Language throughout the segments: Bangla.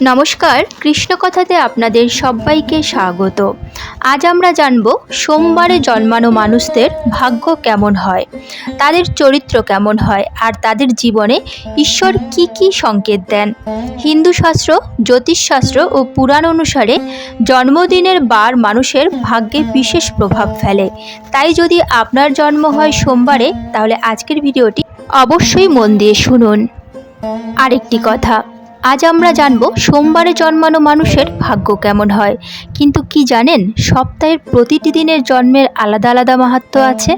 নমস্কার, কৃষ্ণকথাতে আপনাদের সবাইকে স্বাগত। আজ আমরা জানব সোমবারে জন্মানো মানুষদের ভাগ্য কেমন হয়, তাদের চরিত্র কেমন হয়, আর তাদের জীবনে ঈশ্বর কি কি সংকেত দেন। হিন্দু শাস্ত্র জ্যোতিষশাস্ত্র ও পুরাণ অনুসারে জন্মদিনের বার মানুষের ভাগ্যে বিশেষ প্রভাব ফেলে। তাই যদি আপনার জন্ম হয় সোমবারে, তাহলে আজকের ভিডিওটি অবশ্যই মন দিয়ে শুনুন। আরেকটি কথা আজ আমরা জানব সোমবারে জন্মানো মানুষের ভাগ্য কেমন হয়। কিন্তু কি জানেন, সপ্তাহের প্রতিটি দিনের জন্মের আলাদা আলাদা মাহাত্ম আছে।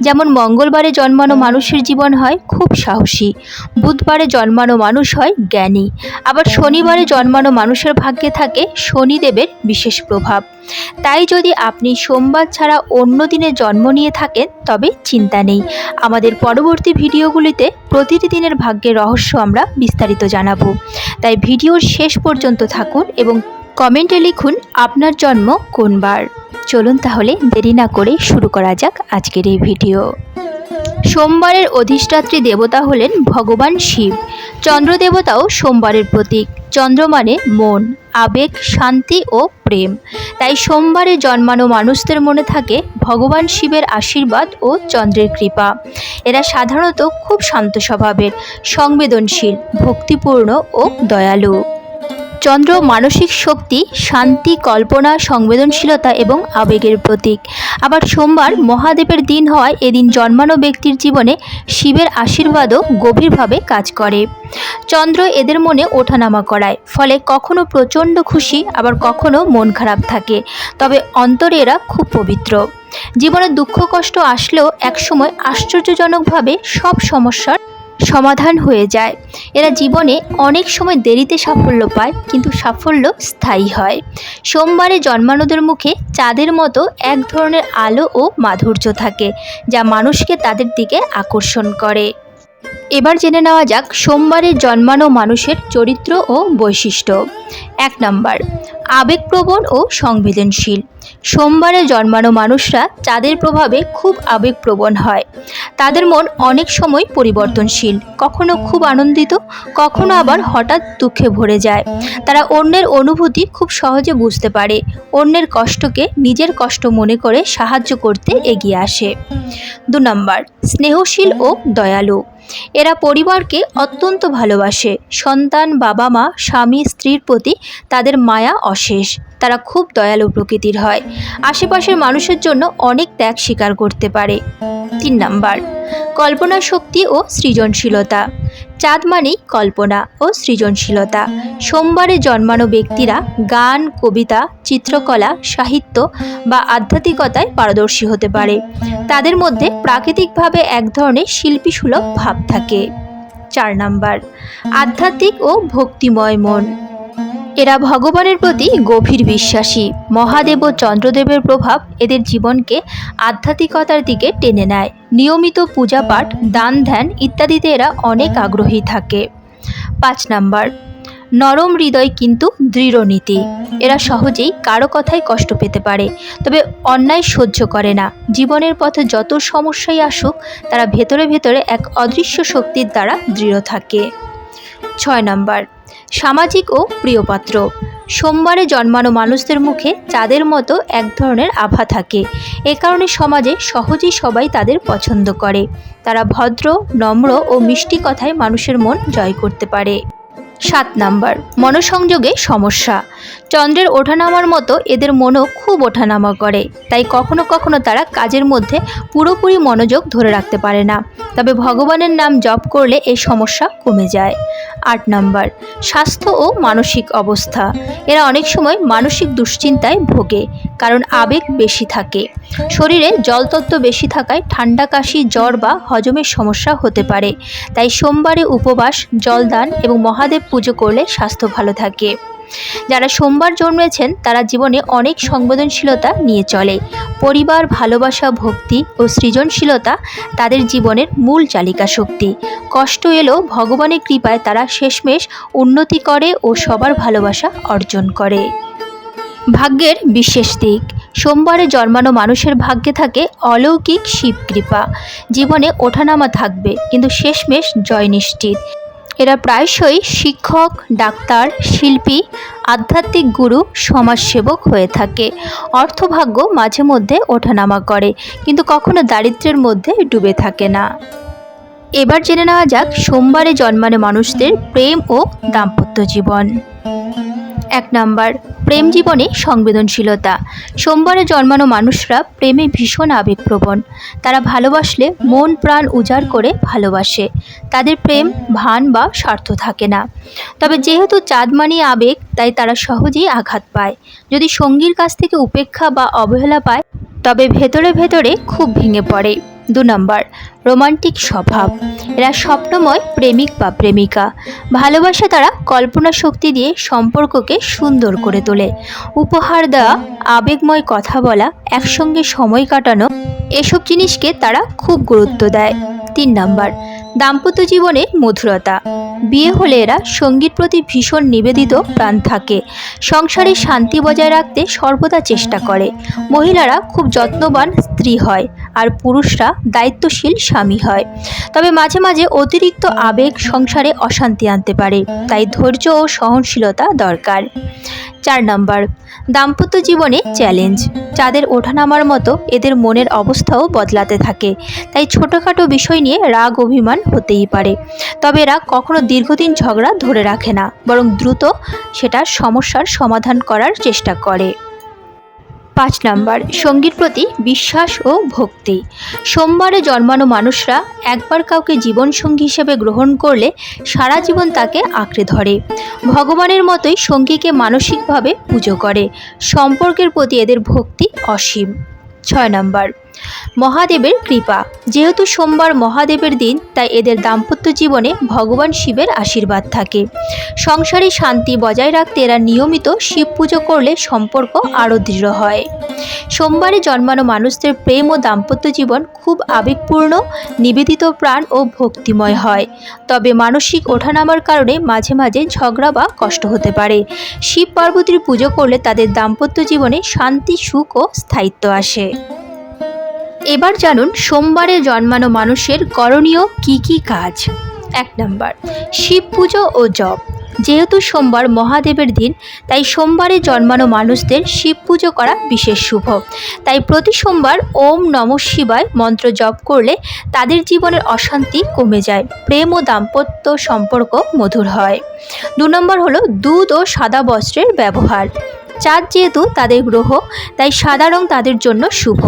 যেমন মঙ্গলবারে জন্মানো মানুষের জীবন হয় খুব সাহসী, বুধবারে জন্মানো মানুষ হয় জ্ঞানী। আবার শনিবারে জন্মানো মানুষের ভাগ্যে থাকে শনিদেবের বিশেষ প্রভাব। তাই যদি আপনি সোমবার ছাড়া অন্য দিনে জন্ম নিয়ে থাকেন, তবে চিন্তা নেই। আমাদের পরবর্তী ভিডিওগুলিতে প্রতিটি দিনের ভাগ্যের রহস্য আমরা বিস্তারিত জানাব। তাই ভিডিওর শেষ পর্যন্ত থাকুন এবং কমেন্টে লিখুন আপনার জন্ম কোন বার চলুন তাহলে দেরি না করে শুরু করা যাক আজকের এই ভিডিও। সোমবারের অধিষ্ঠাত্রী দেবতা হলেন ভগবান শিব। চন্দ্র দেবতাও সোমবারের প্রতীক। চন্দ্র মানে মন। আবেগ, শান্তি ও প্রেম। তাই সোমবারে জন্মানো মানুষদের মনে থাকে ভগবান শিবের আশীর্বাদ ও চন্দ্রের কৃপা। এরা সাধারণত খুব শান্ত স্বভাবের, সংবেদনশীল, ভক্তিপূর্ণ ও দয়ালু। চন্দ্র মানসিক শক্তি, শান্তি, কল্পনা, সংবেদনশীলতা এবং আবেগের প্রতীক। আবার সোমবার মহাদেবের দিন হওয়ায় এদিন জন্মানো ব্যক্তির জীবনে শিবের আশীর্বাদও গভীরভাবে কাজ করে। চন্দ্র এদের মনে ওঠানামা করায়, ফলে কখনো প্রচণ্ড খুশি, আবার কখনো মন খারাপ থাকে। তবে অন্তরে এরা খুব পবিত্র। জীবনে দুঃখ কষ্ট আসলেও একসময় আশ্চর্যজনকভাবে সব সমস্যার সমাধান হয়ে যায়। এরা জীবনে অনেক সময় দেরিতে সাফল্য পায়, কিন্তু সাফল্য স্থায়ী হয়। সোমবারে জন্মানোদের মুখে চাঁদের মতো এক ধরনের আলো ও মাধুর্য থাকে, যা মানুষকে তাদের দিকে আকর্ষণ করে। এবার জেনে নেওয়া যাক সোমবারে জন্মানো মানুষের চরিত্র ও বৈশিষ্ট্য। এক নম্বর, আবেগপ্রবণ ও সংবেদনশীল। সোমবারে জন্মানো মানুষরা চাঁদের প্রভাবে খুব আবেগপ্রবণ হয়। তাদের মন অনেক সময় পরিবর্তনশীল, কখনো খুব আনন্দিত, কখনো আবার হঠাৎ দুঃখে ভরে যায়। তারা অন্যের অনুভূতি খুব সহজে বুঝতে পারে, অন্যের কষ্টকে নিজের কষ্ট মনে করে সাহায্য করতে এগিয়ে আসে। দু নম্বর, স্নেহশীল ও দয়ালু। এরা পরিবারকে অত্যন্ত ভালোবাসে। সন্তান বাবা মা স্বামী স্ত্রীর প্রতি তাদের মায়া অশেষ। তারা খুব দয়ালু প্রকৃতির হয়। আশেপাশের মানুষের জন্য অনেক ত্যাগ স্বীকার করতে পারে। তিন নাম্বার, কল্পনা শক্তি ও সৃজনশীলতা। চাঁদ মানেই কল্পনা ও সৃজনশীলতা। সোমবারে জন্মানো ব্যক্তিরা গান, কবিতা, চিত্রকলা, সাহিত্য বা আধ্যাত্মিকতায় পারদর্শী হতে পারে। তাদের মধ্যে প্রাকৃতিকভাবে এক ধরনের শিল্পীসুলভ ভাব থাকে। চার নাম্বার, আধ্যাত্মিক ও ভক্তিময় মন। এরা ভগবানের প্রতি গভীর বিশ্বাসী। মহাদেব ও চন্দ্রদেবের প্রভাব এদের জীবনকে আধ্যাত্মিকতার দিকে টেনে নেয়। নিয়মিত পূজা পাঠ, দান ধ্যান ইত্যাদিতে এরা অনেক আগ্রহী থাকে। পাঁচ নাম্বার, নরম হৃদয় কিন্তু দৃঢ় নীতি। এরা সহজেই কারও কথায় কষ্ট পেতে পারে, তবে অন্যায় সহ্য করে না। জীবনের পথে যত সমস্যাই আসুক, তারা ভেতরে ভেতরে এক অদৃশ্য শক্তির দ্বারা দৃঢ় থাকে। ছয় নম্বর সামাজিক ও প্রিয়পাত্র সোমবারে জন্মানো মানুষদের মুখে চাঁদের মতো এক ধরনের আভা থাকে। এ কারণে সমাজে সহজেই সবাই তাদের পছন্দ করে। তারা ভদ্র, নম্র ও মিষ্টি কথায় মানুষের মন জয় করতে পারে। সাত নাম্বার, মনসংযোগে সমস্যা। চন্দ্রের ওঠানামার মতো এদের মনও খুব ওঠানামা করে। তাই কখনো কখনো তারা কাজের মধ্যে পুরোপুরি মনোযোগ ধরে রাখতে পারে না। তবে ভগবানের নাম জপ করলে এই সমস্যা কমে যায়। আট নাম্বার, স্বাস্থ্য ও মানসিক অবস্থা। এরা অনেক সময় মানসিক দুশ্চিন্তায় ভোগে, কারণ আবেগ বেশি থাকে। শরীরে জলতত্ত্ব বেশি থাকায় ঠান্ডা কাশি, জ্বর বা হজমের সমস্যা হতে পারে। তাই সোমবারে উপবাস, জলদান এবং মহাদেব পুজো করলে স্বাস্থ্য ভালো থাকে। যারা সোমবার জন্মেছেন, তারা জীবনে অনেক সংবেদনশীলতা নিয়ে চলে। পরিবার, ভালোবাসা, ভক্তি ও সৃজনশীলতা তাদের জীবনের মূল চালিকা শক্তি। কষ্ট এলেও ভগবানের কৃপায় তারা শেষমেশ উন্নতি করে ও সবার ভালোবাসা অর্জন করে। ভাগ্যের বিশেষ দিক, সোমবারে জন্মানো মানুষের ভাগ্যে থাকে অলৌকিক শিব কৃপা জীবনে ওঠানামা থাকবে, কিন্তু শেষমেশ জয় নিশ্চিত। এরা প্রায়শই শিক্ষক, ডাক্তার, শিল্পী, আধ্যাত্মিক গুরু, সমাজসেবক হয়ে থাকে। অর্থভাগ্য মাঝে মধ্যে ওঠানামা করে, কিন্তু কখনো দারিদ্রের মধ্যে ডুবে থাকে না। এবার জেনে নেওয়া যাক, সোমবারে জন্মানো মানুষদের প্রেম ও দাম্পত্য জীবন। এক নাম্বার, প্রেম জীবনে সংবেদনশীলতা। সোমবারে জন্মানো মানুষরা প্রেমে ভীষণ আবেগপ্রবণ। তারা ভালোবাসলে মন প্রাণ উজাড় করে ভালোবাসে। তাদের প্রেম, ভান বা স্বার্থ থাকে না। তবে যেহেতু চাঁদ মানি আবেগ, তাই তারা সহজেই আঘাত পায়। যদি সঙ্গীর কাছ থেকে উপেক্ষা বা অবহেলা পায় তবে ভেতরে ভেতরে খুব ভেঙে পড়ে। দু নম্বর, রোমান্টিক স্বভাব। এরা স্বপ্নময় প্রেমিক বা প্রেমিকা। ভালোবাসা তারা কল্পনা শক্তি দিয়ে সম্পর্ককে সুন্দর করে তোলে। উপহার দেওয়া, আবেগময় কথা বলা, একসঙ্গে সময় কাটানো, এসব জিনিসকে তারা খুব গুরুত্ব দেয়। তিন নম্বর দাম্পত্য জীবনে মধুরতা। বিয়ে হলে এরা সঙ্গীর প্রতি ভীষণ নিবেদিত প্রাণ থাকে। সংসারে শান্তি বজায় রাখতে সর্বদা চেষ্টা করে। মহিলারা খুব যত্নবান স্ত্রী হয় আর পুরুষরা দায়িত্বশীল স্বামী হয়। তবে মাঝে মাঝে অতিরিক্ত আবেগ সংসারে অশান্তি আনতে পারে, তাই ধৈর্য ও সহনশীলতা দরকার। চার নম্বর, দাম্পত্য জীবনে চ্যালেঞ্জ। যাদের ওঠানামার মতো এদের মনের অবস্থাও বদলাতে থাকে, তাই ছোটোখাটো বিষয় নিয়ে রাগ, অভিমান হতেই পারে। তবে এরা কখনো দীর্ঘদিন ঝগড়া ধরে রাখে না, বরং দ্রুত সেটা সমস্যার সমাধান করার চেষ্টা করে। পাঁচ নাম্বার, সঙ্গীর প্রতি বিশ্বাস ও ভক্তি। সোমবারে জন্মানো মানুষরা একবার কাউকে জীবনসঙ্গী হিসেবে গ্রহণ করলে সারা জীবন তাকে আঁকড়ে ধরে। ভগবানের মতোই সঙ্গীকে মানসিকভাবে পুজো করে। সম্পর্কের প্রতি এদের ভক্তি অসীম। ছয় নম্বর মহাদেবের কৃপা। যেহেতু সোমবার মহাদেবের দিন, তাই এদের দাম্পত্য জীবনে ভগবান শিবের আশীর্বাদ থাকে। সংসারে শান্তি বজায় রাখতে এরা নিয়মিত শিব পুজো করলে সম্পর্ক আরও দৃঢ় হয়। সোমবারে জন্মানো মানুষদের প্রেম ও দাম্পত্য জীবন খুব আবেগপূর্ণ, নিবেদিত প্রাণ ও ভক্তিময় হয়। তবে মানসিক ওঠানামার কারণে মাঝে মাঝে ঝগড়া বা কষ্ট হতে পারে। শিব পার্বতীর পুজো করলে তাদের দাম্পত্য জীবনে শান্তি, সুখ ও স্থায়িত্ব আসে। এবার জানুন সোমবারে জন্মানো মানুষের করণীয় কি কি কাজ। এক নম্বর, শিব পুজো ও জপ। যেহেতু সোমবার মহাদেবের দিন, তাই সোমবারে জন্মানো মানুষদের শিব পুজো করা বিশেষ শুভ। তাই প্রতি সোমবার ওম নম শিবায় মন্ত্র জপ করলে তাদের জীবনের অশান্তি কমে যায়, প্রেম ও দাম্পত্য সম্পর্ক মধুর হয়। দু নম্বর হলো দুধ ও সাদা বস্ত্রের ব্যবহার। চাঁদ যেহেতু তাদের গ্রহ, তাই সাদা রং তাদের জন্য শুভ।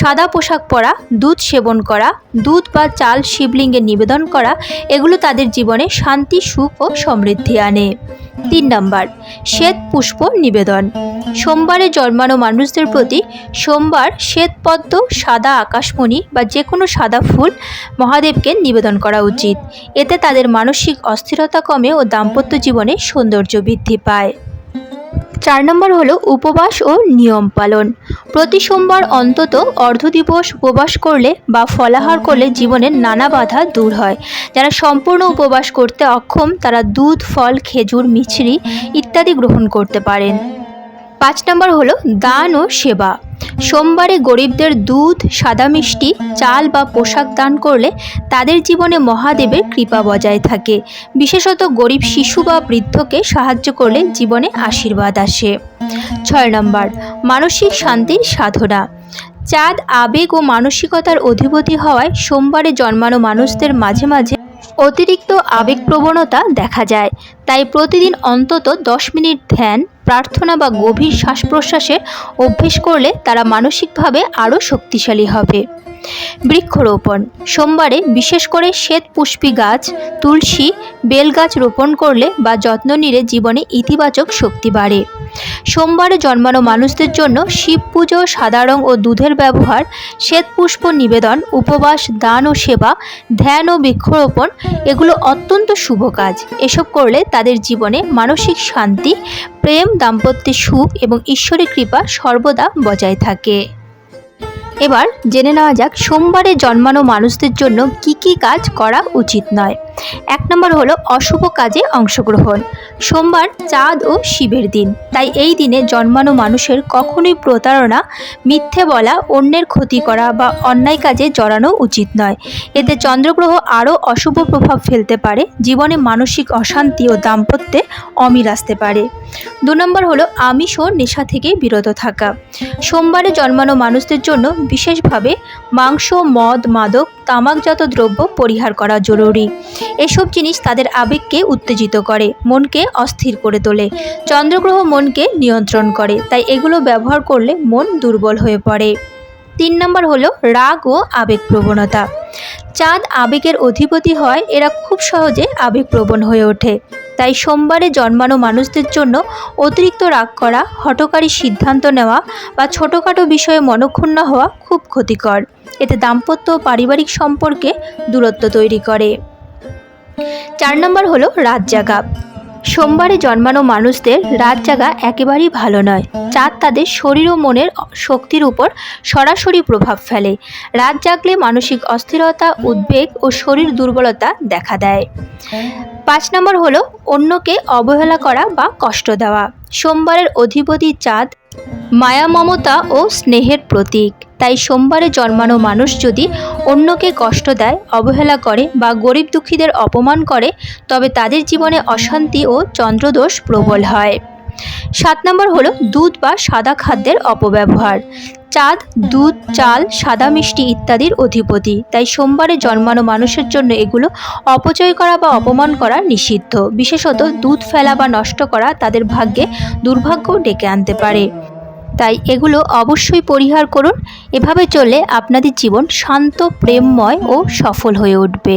সাদা পোশাক পরা, দুধ সেবন করা, দুধ বা চাল শিবলিঙ্গে নিবেদন করা, এগুলো তাদের জীবনে শান্তি, সুখ ও সমৃদ্ধি আনে। তিন নম্বর, শ্বেত পুষ্প নিবেদন। সোমবারে জন্মানো মানুষদের প্রতি সোমবার শ্বেতপদ্ম সাদা আকাশমণি বা যে কোনো সাদা ফুল মহাদেবকে নিবেদন করা উচিত। এতে তাদের মানসিক অস্থিরতা কমে ও দাম্পত্য জীবনে সৌন্দর্য বৃদ্ধি পায়। চার নম্বর হলো উপবাস ও নিয়ম পালন। প্রতি সোমবার অন্তত অর্ধ দিবস উপবাস করলে বা ফলাহার করলে জীবনের নানা বাধা দূর হয়। যারা সম্পূর্ণ উপবাস করতে অক্ষম, তারা দুধ, ফল, খেজুর, মিছরি ইত্যাদি গ্রহণ করতে পারেন। পাঁচ নম্বর হলো দান ও সেবা। সোমবারে গরিবদের দুধ, সাদা মিষ্টি, চাল বা পোশাক দান করলে তাদের জীবনে মহাদেবের কৃপা বজায় থাকে। বিশেষত গরিব শিশু বা বৃদ্ধকে সাহায্য করলে জীবনে আশীর্বাদ আসে। ছয় নম্বর, মানসিক শান্তির সাধনা। চাঁদ, আবেগ ও মানসিকতার অধিপতি হওয়ায় সোমবারে জন্মানো মানুষদের মাঝে মাঝে অতিরিক্ত আবেগপ্রবণতা দেখা যায়। তাই প্রতিদিন অন্তত দশ মিনিট ধ্যান, প্রার্থনা বা গভীর শ্বাস প্রশ্বাসের অভ্যেস করলে তারা মানসিকভাবে আরও শক্তিশালী হবে। বৃক্ষরোপণ। সোমবারে বিশেষ করে শ্বেত পুষ্পী গাছ, তুলসী, বেল গাছ রোপণ করলে বা যত্ন নিলে জীবনে ইতিবাচক শক্তি বাড়ে। সোমবারে জন্মানো মানুষদের জন্য শিব পুজো, সাদা রং ও দুধের ব্যবহার, শ্বেত পুষ্প নিবেদন, উপবাস, দান ও সেবা, ধ্যান ও বৃক্ষরোপণ, এগুলো অত্যন্ত শুভ কাজ। এসব করলে তাদের জীবনে মানসিক শান্তি, প্রেম দাম্পত্যের সুখ এবং ঈশ্বরের কৃপা সর্বদা বজায় থাকে। এবার জেনে নেওয়া যাক, সোমবারে জন্মানো মানুষদের জন্য কি কি কাজ করা উচিত নয়। এক নম্বর হলো অশুভ কাজে অংশগ্রহণ। সোমবার চাঁদ ও শিবের দিন। তাই এই দিনে জন্মানো মানুষের কখনোই প্রতারণা, মিথ্যে বলা, অন্যের ক্ষতি করা বা অন্যায় কাজে জড়ানো উচিত নয়। এতে চন্দ্রগ্রহ আরও অশুভ প্রভাব ফেলতে পারে, জীবনে মানসিক অশান্তি ও দাম্পত্যে অমিল আসতে পারে। দু নম্বর হলো আমিষ ও নেশা থেকে বিরত থাকা। সোমবারে জন্মানো মানুষদের জন্য বিশেষভাবে মাংস, মদ, মাদক তামাকজাত দ্রব্য পরিহার করা জরুরি। এসব জিনিস তাদের আবেগকে উত্তেজিত করে, মনকে অস্থির করে তোলে। চন্দ্রগ্রহ মনকে নিয়ন্ত্রণ করে, তাই এগুলো ব্যবহার করলে মন দুর্বল হয়ে পড়ে। তিন নম্বর হলো রাগ ও আবেগপ্রবণতা। চাঁদ আবেগের অধিপতি হয়, এরা খুব সহজে আবেগপ্রবণ হয়ে ওঠে। তাই সোমবারে জন্মানো মানুষদের জন্য অতিরিক্ত রাগ করা, হঠকারী সিদ্ধান্ত নেওয়া বা ছোটোখাটো বিষয়ে মনক্ষুণ্ণ হওয়া খুব ক্ষতিকর। এতে দাম্পত্য ও পারিবারিক সম্পর্কে দূরত্ব তৈরি করে। চার নম্বর হলো রাত জাগা। সোমবারে জন্মানো মানুষদের রাত জাগা একেবারেই ভালো নয়। চাঁদ তাদের শরীর ও মনের শক্তির উপর সরাসরি প্রভাব ফেলে। রাত জাগলে মানসিক অস্থিরতা, উদ্বেগ ও শরীর দুর্বলতা দেখা দেয়। পাঁচ নম্বর হলো, অন্যকে অবহেলা করা বা কষ্ট দেওয়া। সোমবারের অধিপতি চাঁদ মায়া মমতা ও স্নেহের প্রতীক। তাই সোমবারে জন্মানো মানুষ যদি অন্যকে কষ্ট দেয়, অবহেলা করে বা গরিব দুঃখীদের অপমান করে, তবে তাদের জীবনে অশান্তি ও চন্দ্রদোষ প্রবল হয়। সাত নম্বর হলো দুধ বা সাদা খাদ্যের অপব্যবহার। চাঁদ, দুধ, চাল, সাদা মিষ্টি ইত্যাদির অধিপতি। তাই সোমবারে জন্মানো মানুষের জন্য এগুলো অপচয় করা বা অপমান করা নিষিদ্ধ। বিশেষত দুধ ফেলা বা নষ্ট করা তাদের ভাগ্যে দুর্ভাগ্য ডেকে আনতে পারে। তাই এগুলো অবশ্যই পরিহার করুন। এভাবে চললে আপনাদের জীবন শান্ত, প্রেমময় ও সফল হয়ে উঠবে।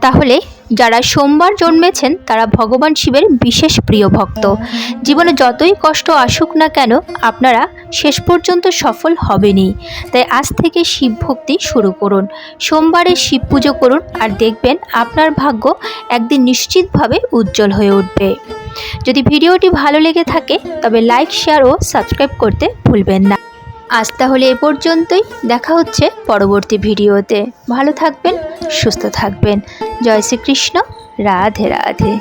তাহলে যারা সোমবার জন্মেছেন, তারা ভগবান শিবের বিশেষ প্রিয় ভক্ত। জীবনে যতই কষ্ট আসুক না কেন, আপনারা শেষ পর্যন্ত সফল হবেনই। তাই আজ থেকে শিব ভক্তি শুরু করুন। সোমবারে শিব পুজো করুন আর দেখবেন আপনার ভাগ্য একদিন নিশ্চিতভাবে উজ্জ্বল হয়ে উঠবে। যদি ভিডিওটি ভালো লেগে থাকে, তবে লাইক, শেয়ার ও সাবস্ক্রাইব করতে ভুলবেন না। আজ তাহলে এ পর্যন্তই। দেখা হচ্ছে পরবর্তী ভিডিওতে। ভালো থাকবেন, সুস্থ থাকবেন। জয় শ্রীকৃষ্ণ। রাধে রাধে।